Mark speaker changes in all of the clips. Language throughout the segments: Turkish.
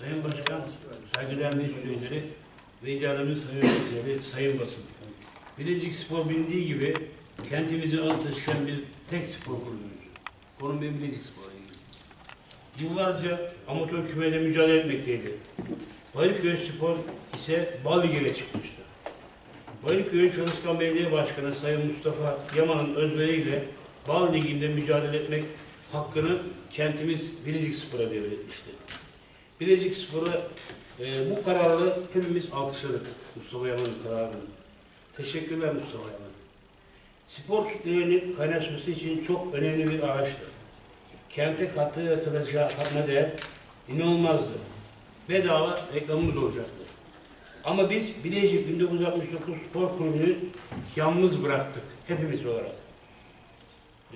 Speaker 1: Sayın Başkan, saygıdeğer meclis üyeleri ve idaremin sayın yöneticileri, sayın basın. Bilecik Spor bildiği gibi kentimizin adı taşıyan bir tek spor kulübümüz. Konum benim Bilecik Spor'a. Yıllarca amatör kümede mücadele etmekteydi. Bayırköy Spor ise Bal Ligi'ne çıkmıştı. Bayırköy'ün Çalışkan Belediye Başkanı Sayın Mustafa Yaman'ın özveriyle Bal Ligi'nde mücadele etmek hakkını kentimiz Bilecik Spor'a devretmişti. Bilecik Spor'a e, bu kararı hepimiz alkışladık Mustafa Yaman'ın kararını. Teşekkürler Mustafa Yaman. Spor kitlelerinin kaynaşması için çok önemli bir araçtı. Kente kattığı ve katacağı katma değer inanılmazdı. Bedava reklamımız olacaktı. Ama biz Bilecik 1969 Spor Kulübü'nü yalnız bıraktık. Hepimiz olarak.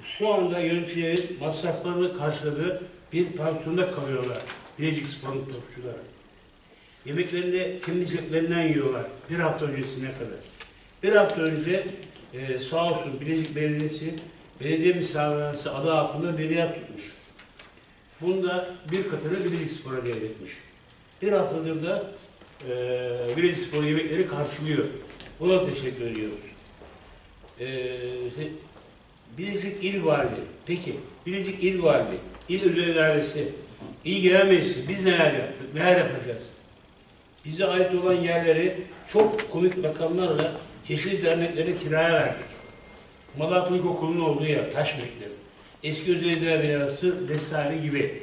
Speaker 1: Şu anda yöneticilerin masraflarını karşıladığı bir pansiyonda kalıyorlar. Bilecik Spor'un topçuları. Yemeklerini kendi ceplerinden yiyorlar. Bir hafta öncesine kadar. Bir hafta önce e, sağ olsun Bilecik Belediyesi belediye misafirhanesi adı altında yer tutmuş. Bunda bir katını Bilecik Spor'a devretmiş. Bir haftadır da e, Bilecik Spor yemekleri karşılıyor. Buna teşekkür ediyoruz. E, Bilecik İl Valiliği, peki Bilecik İl Valiliği, İl Özel İdaresi, İl Genel Meclisi biz neler yaptık, neler yapacağız? Bize ait olan yerleri çok komik rakamlarla çeşitli derneklere kiraya verdik. Malatya İlkokulu'nun olduğu yer, taş bekleri. Eski Özel İdare Binası vesaire gibi.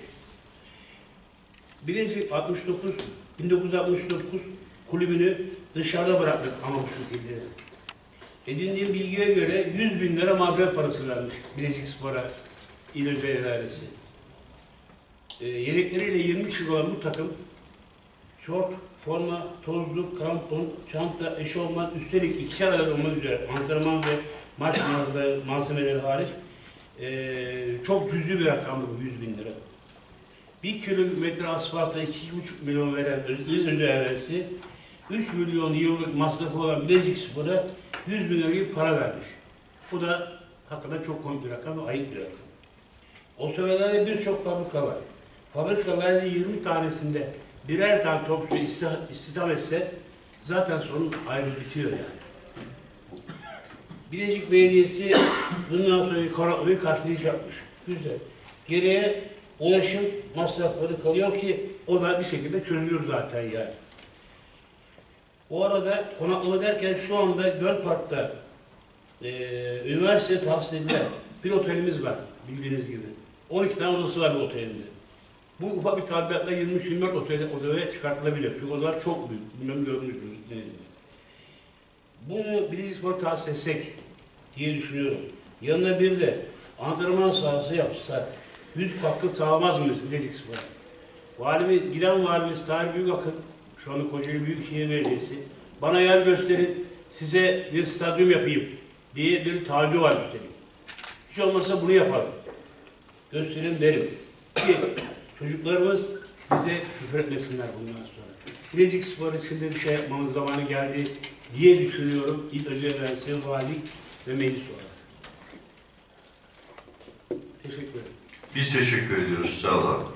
Speaker 1: Bilecik 69, 1969 kulübünü dışarıda bıraktık ama bu şekilde. Edindiğim bilgiye göre 100 bin lira mazeret parası vermiş Bilecik Spor'a İl Özel İdaresi. E, yedekleriyle 20 kişi olan bu takım şort, forma, tozluk, krampon, çanta, eşofman, üstelik ikişer adet olmak üzere antrenman ve maç malzemeleri, hariç e, çok cüzi bir rakamdı bu 100 bin lira. Bir kilometre asfalta 2,5 milyon veren il özelliği 3 milyon yıllık masrafı olan Bilecik Spor'a 100 bin lira para vermiş. Bu da hakikaten çok komik bir rakam ve ayıp bir rakam. O sırada birçok fabrika var. Fabrikalarda 20 tanesinde birer tane topçu isti- istihdam etse zaten sorun ayrı bitiyor yani. Bilecik Belediyesi bundan sonra karşılayış yapmış. Güzel. Geriye ulaşım masrafları kalıyor ki o da bir şekilde çözülür zaten yani. O arada konaklama derken şu anda Gölpark'ta e, üniversite tahsis edilen bir otelimiz var bildiğiniz gibi. 12 tane odası var bu otelinde. Bu ufak bir tadilatla 23-24 otele, odaya çıkartılabilir. Çünkü odalar çok büyük. Bilmem görmüşsünüz. Ne- Bunu Bilecik Spor tahsis etsek diye düşünüyorum. Yanına bir de antrenman sahası yapsak büyük katkı sağlamaz mıyız Bilecik Spor'a? Valimiz, giden valimiz Tahir Büyükakın, şu anda Kocaeli Büyükşehir Belediyesi, bana yer gösterin, size bir stadyum yapayım diye bir taahhüdü var üstelik. Hiç olmazsa bunu yapalım. Gösterin derim. Ki çocuklarımız bize küfür etmesinler bundan sonra. Bilecik Spor için de bir şey yapmamız zamanı geldi diye düşünüyorum. İl Özel Üniversitesi Vali ve Meclis olarak. Teşekkür ederim.
Speaker 2: Biz teşekkür ediyoruz. Sağ olun.